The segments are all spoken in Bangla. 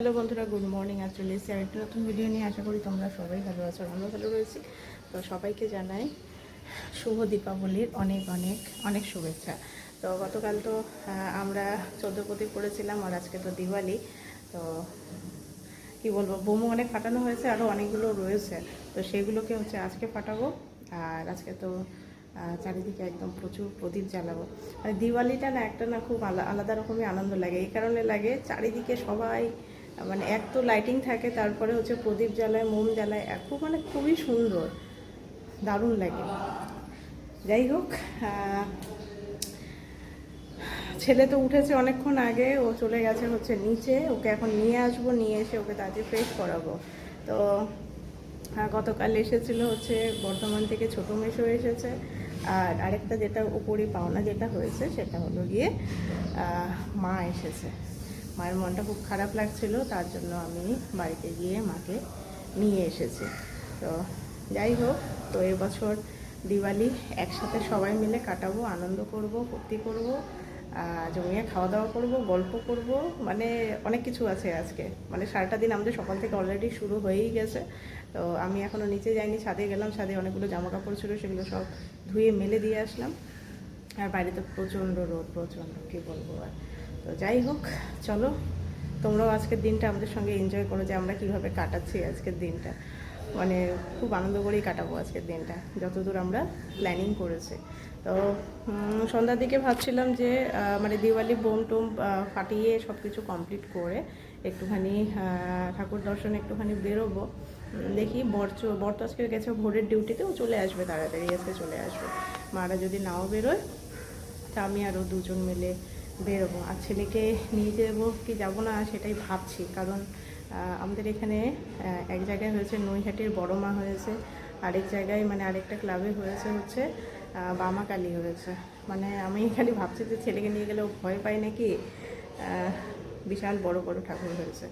হ্যালো বন্ধুরা, গুড মর্নিং, আজ চলে এসেছি আরেকটি নতুন ভিডিও নিয়ে। আশা করি তোমরা সবাই ভালো আছো আর আমরা ভালো রয়েছি। তো সবাইকে জানাই শুভ দীপাবলির অনেক অনেক অনেক শুভেচ্ছা। তো গতকাল তো আমরা চোদ্দ প্রদীপ করেছিলাম আর আজকে তো দিওয়ালি। তো কি বলব, বোমও অনেক ফাটানো হয়েছে, আরও অনেকগুলো রয়েছে। তো সেগুলোকে হচ্ছে আজকে ফাটাবো। আর আজকে তো চারিদিকে একদম প্রচুর প্রদীপ জ্বালাবো। আর দিওয়ালিটা না একটা না খুব আলা- আলাদা রকমই আনন্দ লাগে। এই কারণে লাগে চারিদিকে সবাই মানে এক তো লাইটিং থাকে, তারপরে হচ্ছে প্রদীপ জ্বালায়, মোম জ্বালায়, এক মানে খুবই সুন্দর, দারুণ লাগে। যাই হোক ছেলে তো উঠেছে অনেকক্ষণ আগে, ও চলে গেছে হচ্ছে নিচে, ওকে এখন নিয়ে আসব, নিয়ে এসে ওকে তাড়াতাড়ি ফ্রেশ করাবো। তো গতকাল এসেছিল হচ্ছে বর্ধমান থেকে ছোটো মেশো এসেছে, আর আরেকটা যেটা উপরই পাওনা যেটা হয়েছে, সেটা হলো গিয়ে মা এসেছে। মায়ের মনটা খুব খারাপ লাগছিল, তার জন্য আমি বাড়িতে গিয়ে মাকে নিয়ে এসেছি। তো যাই হোক, তো এবছর দিওয়ালি একসাথে সবাই মিলে কাটাবো, আনন্দ করব, ফুর্তি করব জমিয়ে খাওয়া দাওয়া করব, গল্প করব মানে অনেক কিছু আছে আজকে। মানে সারাটা দিন আমাদের সকাল থেকে অলরেডি শুরু হয়েই গেছে। তো আমি এখনও নিচে যাইনি, ছাদে গেলাম, ছাদে অনেকগুলো জামা কাপড় ছিল, সেগুলো সব ধুয়ে মেলে দিয়ে আসলাম। আর বাইরে তো প্রচণ্ড রোদ, প্রচণ্ড, কী বলব আর। তো যাই হোক, চলো। তোমরাও আজকের দিনটা আমাদের সঙ্গে এনজয় করো যে আমরা কীভাবে কাটাচ্ছি আজকের দিনটা। মানে খুব আনন্দ করেই কাটাবো আজকের দিনটা, যতদূর আমরা প্ল্যানিং করেছি। তো সন্ধ্যার দিকে ভাবছিলাম যে মানে দিওয়ালি বোম টোম ফাটিয়ে সব কিছু কমপ্লিট করে একটুখানি ঠাকুর দর্শন একটুখানি বেরোবো। দেখি বর বর তো আজকে গেছে ভোরের ডিউটিতেও চলে আসবে তাড়াতাড়ি, আজকে চলে আসবে। মারা যদি নাও বেরোয়, তা আমি আরও দুজন মিলে বেরোবো আর ছেলেকে নিয়ে যাব কি যাব না সেটাই ভাবছি। কারণ আমাদের এখানে এক জায়গায় হয়েছে নৈহাটির বড় মা হয়েছে, আরেক জায়গায় মানে আরেকটা ক্লাবে হয়েছে হচ্ছে বামা কালী হয়েছে। মানে আমি খালি ভাবছি যে ছেলেকে নিয়ে গেলে ও ভয় পায় নাকি? বিশাল বড় বড় ঠাকুর হয়েছে।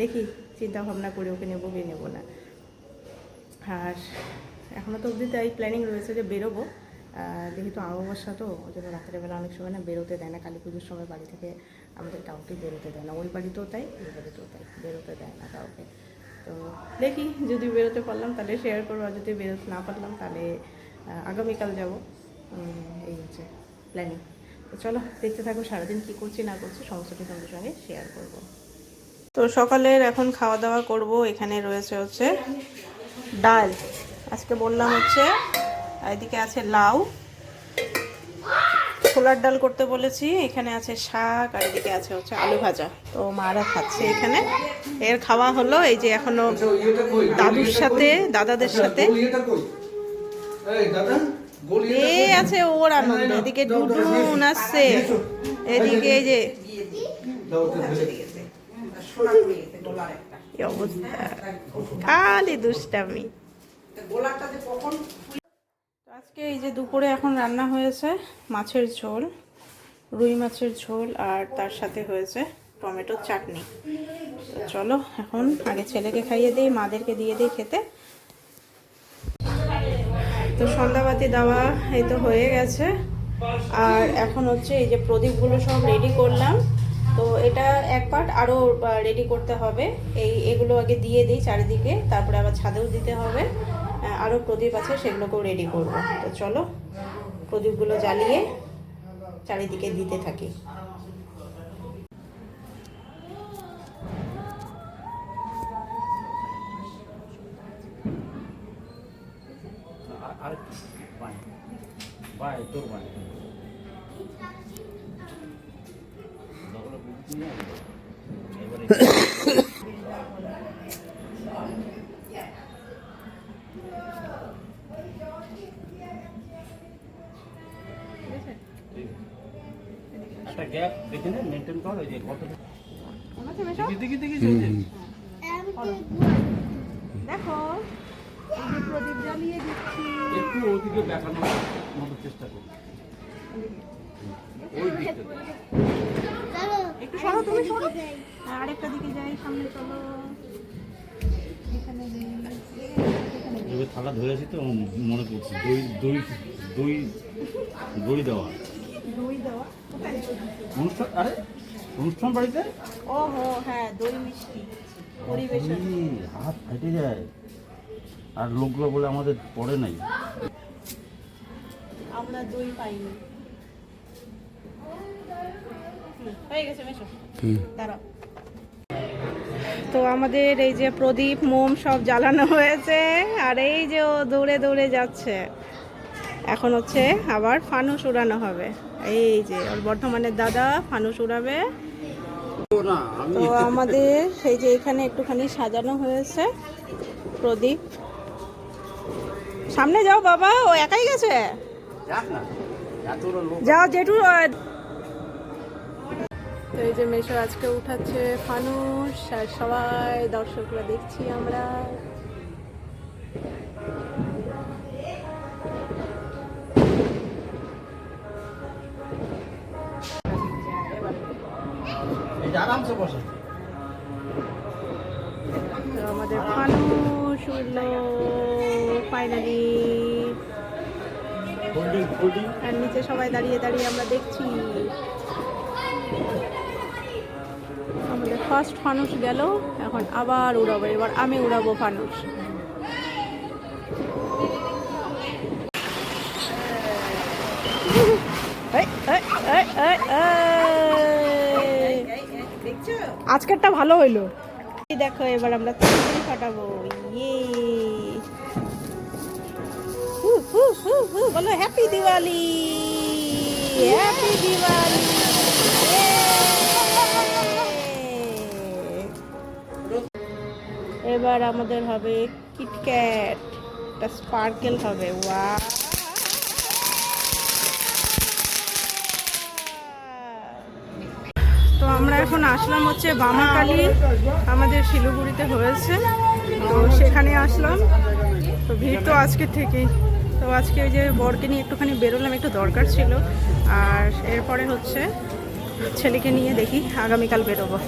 দেখি চিন্তা ভাবনা করে ওকে নেব কি নেব না। আর এখনও তো অবধি তাই প্ল্যানিং রয়েছে যে বেরোবো। যেহেতু অমাবস্যা তো, ওই জন্য রাত্রেবেলা অনেক সময় না বেরোতে দেয় না। কালী পুজোর সময় বাড়ি থেকে আমাদের কাউকে বেরোতে দেয় না। ওই বাড়িতেও তাই ওই বাড়িতেও তাই, বেরোতে দেয় না কাউকে। তো দেখি, যদি বেরোতে পারলাম তাহলে শেয়ার করব, আর যদি বেরোতে না পারলাম তাহলে আগামীকাল যাব। এই হচ্ছে প্ল্যানিং তো চলো, দেখতে থাকো সারাদিন কী করছি না করছি, সমস্তটি তোমাদের সঙ্গে শেয়ার করব। তো সকালের এখন খাওয়া দাওয়া করব, এখানে রয়েছে হচ্ছে ডাল। আজকে বললাম হচ্ছে এদিকে আছে লাউ। ছোলার ডাল করতে বলেছি, এখানে আছে শাক, আর এদিকে আছে হচ্ছে আলু ভাজা। তো মারা খাচ্ছে এখানে। এর খাওয়া হলো এই যে এখনও দাদুর সাথে, দাদাদের সাথে। এ আছে ওর আনন্দ, এদিকে ডুডুন আসছে। এদিকে এই যে অবস্থা? খালি দুষ্টামি। আজকে এই যে দুপুরে এখন রান্না হয়েছে মাছের ঝোল, রুই মাছের ঝোল আর তার সাথে হয়েছে টমেটোর চাটনি। তো চলো এখন আগে ছেলেকে খাইয়ে দিই, মাদেরকে দিয়ে দিই খেতে। তো সন্ধ্যাবাতি দেওয়া এই তো হয়ে গেছে। আর এখন হচ্ছে এই যে প্রদীপগুলো সব রেডি করলাম। তো এটা এক পার্ট আরও রেডি করতে হবে। এই এগুলো আগে দিয়ে দিই চারিদিকে, তারপরে আবার ছাদেও দিতে হবে। আরও প্রদীপ আছে সেগুলোকেও রেডি করব। তো চলো প্রদীপগুলো জ্বালিয়ে চারিদিকে দিতে থাকি। এবারে একটা গ্যাপ দেখে নে মেনটেন কর ওই যে কত দিকে দিকে চলছে দেখো এই প্রদীপ জ্বালিয়ে দিচ্ছি। একটু ওদিকে দেখানোর মতো চেষ্টা করি। ওই দিকটা একটু সরো তুমি সরো। হ্যাঁ, আরেকটা দিকে যাই সামনে চলো। এবার থালা ধরে আছি তো মনে পড়ছে। দই দই দই দই দেওয়া। দই দেওয়া। অনুষ্ঠান আরে অনুষ্ঠান বাড়িতে? ও হো হ্যাঁ দই মিষ্টি। পরিবেশন। হাত ফেটে যায়। আর লোকগুলো বলে আমাদের পড়ে নাই। আমরা দই পাইনি। হয়ে গেছে মেশো। দাঁড়াও। তো আমাদের এই যে প্রদীপ মোম সব জ্বালানো হয়েছে আর এই যে ও দৌড়ে দৌড়ে যাচ্ছে। এখন হচ্ছে আবার ফানুস উড়ানো হবে। এই যে ওর বর্ধমানের দাদা ফানুস উড়াবে। তো আমাদের এই যে এখানে একটুখানি সাজানো হয়েছে প্রদীপ। সামনে যাও বাবা ও একাই গেছে? যাও জেঠু। তো এই যে মেশো আজকে উঠাচ্ছে ফানুস আর সবাই দর্শকরা দেখছি আমরা। আরামসে বসে। আমাদের ফানুস উঠল ফাইনালি আর নিচে সবাই দাঁড়িয়ে দাঁড়িয়ে আমরা দেখছি। আমাদের ফার্স্ট ফানুষ গেল এখন আবার উড়াবো এবার আমি উড়াবো ফানুস এই, এই, এই, এই, এই। আজকেরটা ভালো হইল। দেখো, এবার আমরা তিনজন ফাটাবো। ইয়ে। বলো হ্যাপি দিওয়ালি হ্যাপি দিওয়ালি এবার আমাদের হবে কিটক্যাট একটা স্পার্কেল হবে। ওয়া তো আমরা এখন আসলাম হচ্ছে বামাকালী আমাদের শিলিগুড়িতে হয়েছে। তো সেখানে আসলাম। তো ভিড় তো আজকে থেকেই। তো আজকে ওই যে বরকে নিয়ে একটুখানি বেরোলাম, একটু দরকার ছিল। আর এরপরে হচ্ছে ছেলেকে নিয়ে দেখি, আগামীকাল বেরোবো।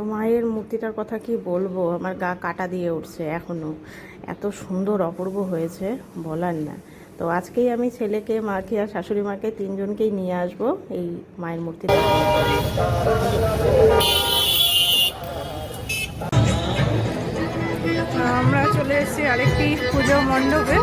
তো মায়ের মূর্তিটার কথা কি বলব? আমার গা কাটা দিয়ে উঠছে এখনও। এত সুন্দর অপূর্ব হয়েছে, বলার না। তো আজকেই আমি ছেলেকে, মাকে আর শাশুড়ি মাকে তিনজনকেই নিয়ে আসব এই মায়ের মূর্তিটা। আমরা চলে এসেছি আরেকটি পুজো মণ্ডপে।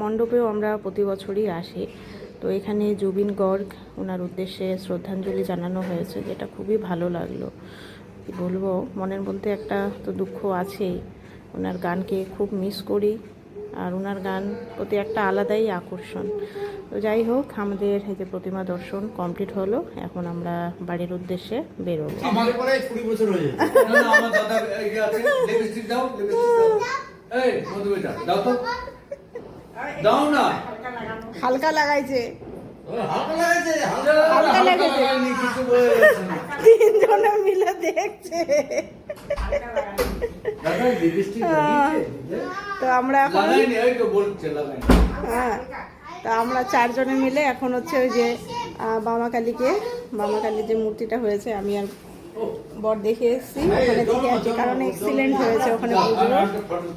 মণ্ডপেও আমরা প্রতি বছরই আসি। তো এখানে জুবিন গর্গ ওনার উদ্দেশ্যে শ্রদ্ধাঞ্জলি জানানো হয়েছে যেটা খুবই ভালো লাগল। কি বলব মনের মধ্যে একটা তো দুঃখ আছেই। ওনার গানকে খুব মিস করি আর ওনার গান প্রতি একটা আলাদাই আকর্ষণ। তো যাই হোক আমাদের এই যে প্রতিমা দর্শন কমপ্লিট হলো এখন আমরা বাড়ির উদ্দেশ্যে বেরোবো। আমাদের পরে কুড়ি বছর হয়ে যাবে। না, না, আমার দাদা আছে লিপস্টিক দাও দাও না। হালকা লাগাইছে। হালকা তিনজনে মিলে দেখছে। লাগিয়েছে তো আমরা এখন হ্যাঁ। তা আমরা চারজনে মিলে এখন হচ্ছে ওই যে আহ, বামাকালীকে বামাকালীর যে মূর্তিটা হয়েছে আমি আর বর দেখে এসেছি ওখানে দেখে আসছি কারণ এক্সিলেন্ট হয়েছে ওখানে পুজোর।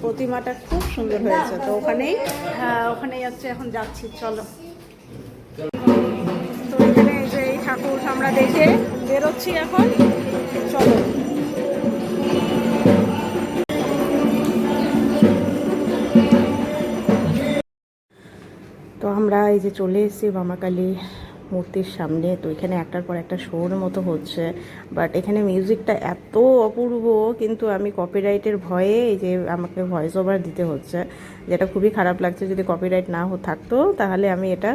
প্রতিমাটা খুব সুন্দর হয়েছে। তো ওখানেই আহ, ওখানেই হচ্ছে এখন যাচ্ছি চলো। তো এখানে যে এই ঠাকুর আমরা দেখে বেরোচ্ছি এখন। চলো। তো আমরা এই যে চলে এসেছি বামাকালী মূর্তির সামনে। তো এখানে একটার পর একটা শোর মতো হচ্ছে। বাট এখানে মিউজিকটা এত অপূর্ব, কিন্তু আমি কপিরাইটের ভয়ে এই যে আমাকে ভয়েস ওভার দিতে হচ্ছে। যেটা খুবই খারাপ লাগছে, যদি কপিরাইট না থাকতো, তাহলে আমি এটা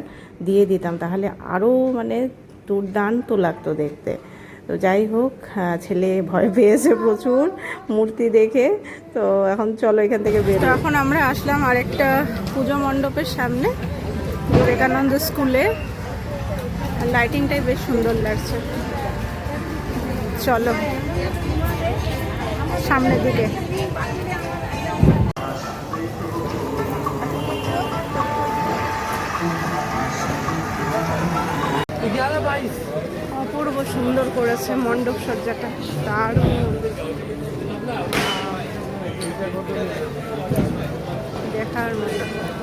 দিয়ে দিতাম। তাহলে আরও মানে দুর্দান্ত লাগতো দেখতে। তো যাই হোক ছেলে ভয় পেয়েছে প্রচুর মূর্তি দেখে। তো এখন চলো এখান থেকে বের এখন আমরা আসলাম আরেকটা পুজো মণ্ডপের সামনে, বিবেকানন্দ স্কুলে। লাইটিংটাই বেশ সুন্দর লাগছে। চলো, সামনের দিকে। অপূর্ব সুন্দর করেছে মণ্ডপ সজ্জাটা। দারুণ। দেখার মতো।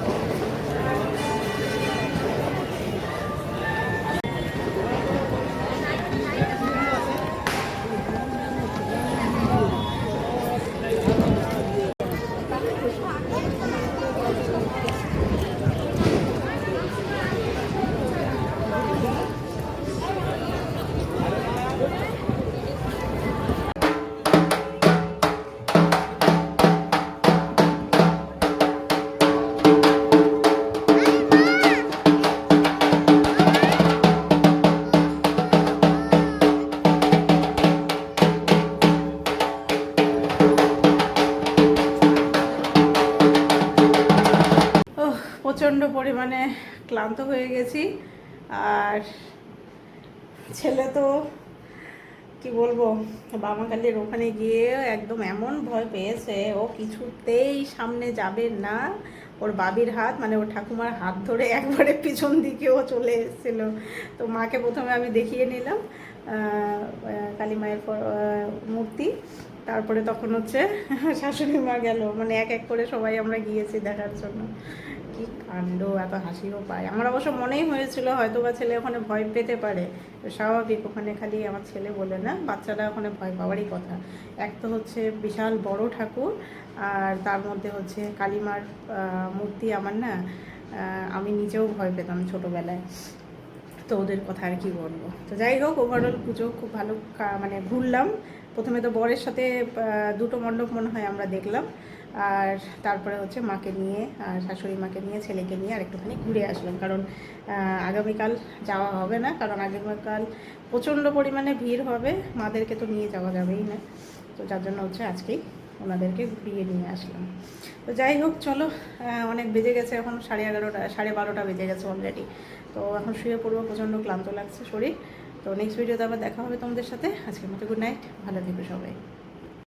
ক্লান্ত হয়ে গেছি। আর ছেলে তো, কি বলব, বাবা বামাকালির ওখানে গিয়ে একদম এমন ভয় পেয়েছে, ও কিছুতেই সামনে যাবে না। ওর বাবির হাত মানে ওর ঠাকুমার হাত ধরে একবারে পিছন দিকে ও চলে এসেছিল। তো মাকে প্রথমে আমি দেখিয়ে নিলাম কালী মায়ের মূর্তি। তারপরে তখন হচ্ছে শাশুড়ি মা গেল। মানে এক এক করে সবাই আমরা গিয়েছি দেখার জন্য। কি কাণ্ড, এত হাসিও পায়। আমার অবশ্য মনেই হয়েছিল হয়তো বা ছেলে ওখানে ভয় পেতে পারে। স্বাভাবিক, ওখানে খালি আমার ছেলে বলে না, বাচ্চারা ওখানে ভয় পাওয়ারই কথা। এক তো হচ্ছে বিশাল বড় ঠাকুর, আর তার মধ্যে হচ্ছে কালীমার মূর্তি আমার না আমি নিজেও ভয় পেতাম ছোটোবেলায়। তো ওদের কথা আর কি বলব। তো যাই হোক ওভারঅল পুজো খুব ভালো মানে ঘুরলাম। প্রথমে তো বরের সাথে দুটো মণ্ডপ মনে হয় আমরা দেখলাম। আর তারপরে হচ্ছে মাকে নিয়ে আর শাশুড়ি মাকে নিয়ে ছেলেকে নিয়ে আর একটুখানি ঘুরে আসলাম। কারণ আগামীকাল যাওয়া হবে না, কারণ আগামীকাল প্রচণ্ড পরিমাণে ভিড় হবে। মাদেরকে তো নিয়ে যাওয়া যাবেই না। তো যার জন্য হচ্ছে আজকেই ওনাদেরকে ঘুরিয়ে নিয়ে আসলাম। তো যাই হোক, চলো অনেক বেজে গেছে এখন, সাড়ে এগারোটা, সাড়ে বারোটা বেজে গেছে অলরেডি তো এখন শুয়ে পড়ব, প্রচণ্ড ক্লান্ত লাগছে শরীর। তো নেক্সট ভিডিওতে আবার দেখা হবে তোমাদের সাথে। আজকের মতো গুড নাইট ভালো থেকো সবাই।